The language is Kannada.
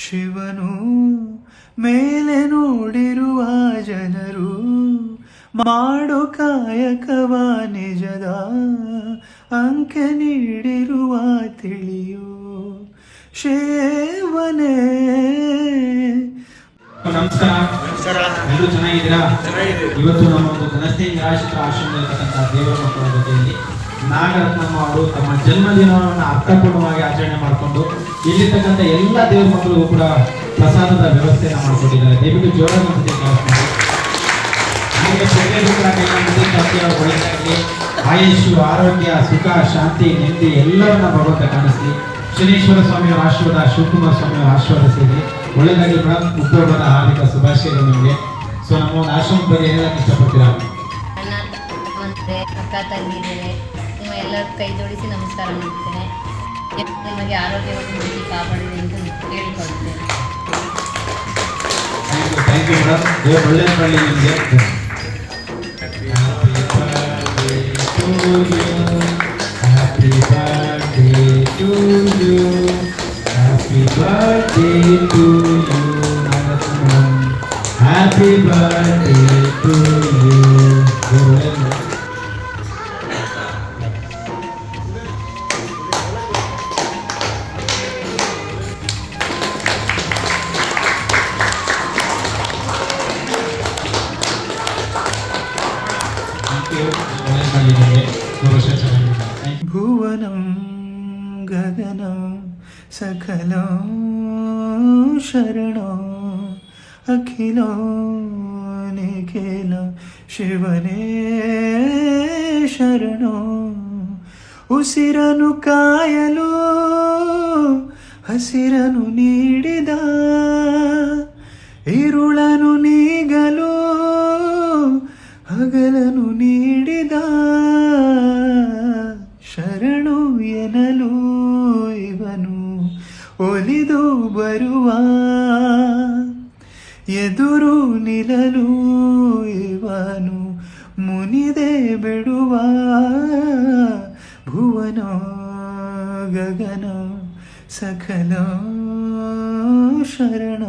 ಶಿವನು ಮೇಲೆ ನೋಡಿರುವ ಜನರು ಮಾಡು ಕಾಯಕವ ನಿಜದ ಅಂಕೆ ನೀಡಿರುವ ತಿಳಿಯು. ಶೇವನೇ ನಮಸ್ಕಾರ. ಎಲ್ಲರೂ ಚೆನ್ನಾಗಿದ್ದೀರಾ? ಇವತ್ತು ನಮ್ಮ ಒಂದು ಘನಸ್ಥೆ ನಿರಾಶ್ರಿತ ಆಶ್ರಮದಲ್ಲಿರ್ತಕ್ಕಂಥ ದೇವರ ಮಕ್ಕಳ ಜೊತೆಯಲ್ಲಿ ನಾಗರತ್ನಮ್ಮ ಅವರು ತಮ್ಮ ಜನ್ಮದಿನವನ್ನು ಅರ್ಥಪೂರ್ಣವಾಗಿ ಆಚರಣೆ ಮಾಡಿಕೊಂಡು ಇಲ್ಲಿರ್ತಕ್ಕಂಥ ಎಲ್ಲ ದೇವರ ಮಕ್ಕಳಿಗೂ ಕೂಡ ಪ್ರಸಾದದ ವ್ಯವಸ್ಥೆಯನ್ನು ಮಾಡಿಕೊಟ್ಟಿದ್ದಾರೆ. ದಯವಿಟ್ಟು ಜೋರಾಗಿ ಒಳ್ಳೆಯದಾಗಲಿ. ಆಯುಷು ಆರೋಗ್ಯ ಸುಖ ಶಾಂತಿ ನೆಮ್ಮದಿ ಎಲ್ಲವನ್ನ ಭಗವಂತ ಕಾಣಿಸ್ಲಿ. ಶನೀಶ್ವರ ಸ್ವಾಮಿಯವರ ಆಶೀರ್ವಾದ ಶಿವಕುಮಾರ ಸ್ವಾಮಿಯವರ ಆಶೀರ್ವಾದ ಸೇರಿ. ಒಳ್ಳೆದಾಗಿ ಮೇಡಮ್ ಹುಟ್ಟುಹಬ್ಬದ ಹಾರ್ದಿಕ ಶುಭಾಶಯಗಳು ನಿಮಗೆ. ಸೊ ನಮ್ಮ ಒಂದು ಆಶ್ರಮ ಬಗ್ಗೆ ಹೇಳಕ್ಕೆ ಇಷ್ಟಪಡ್ತೀರಾ? ಮತ್ತೆ ಅಕ್ಕ ತಂಗಿದ್ದೇನೆ. ನಿಮ್ಮ ಎಲ್ಲರ ಕೈ ಜೋಡಿಸಿ ನಮಸ್ಕಾರ ಮಾಡ್ತೇನೆ. ನಿಮಗೆ ಆರೋಗ್ಯವನ್ನು ನೀಡಿ ಕಾಪಾಡಿದೆ ಎಂದು ಹೇಳಿಕೊಳ್ತೇನೆ thank you thank you madam ದೇವರು ಒಳ್ಳೇದು ಮಾಡಲಿ ನಿಮಗೆ. Happy birthday to you birthday to you, Happy birthday to you, Husband. ഭുവനം ഗഗനം ಭುವನಂ ಶರಣೋ ಅಖಿಲೋ ನಿಖಿಲ ಶಿವನೇ ಶರಣೋ. ಉಸಿರನು ಕಾಯಲು ಹಸಿರನು ನೀಡಿದ ಇರುಳನು ನೀಗಲು ಒಲಿದು ಬರುವ ಎದುರು ನಿಲ್ಲಲು ಇವನು ಮುನಿದೆ ಬಿಡುವ ಭುವನ ಗಗನ ಸಕಲ ಶರಣ.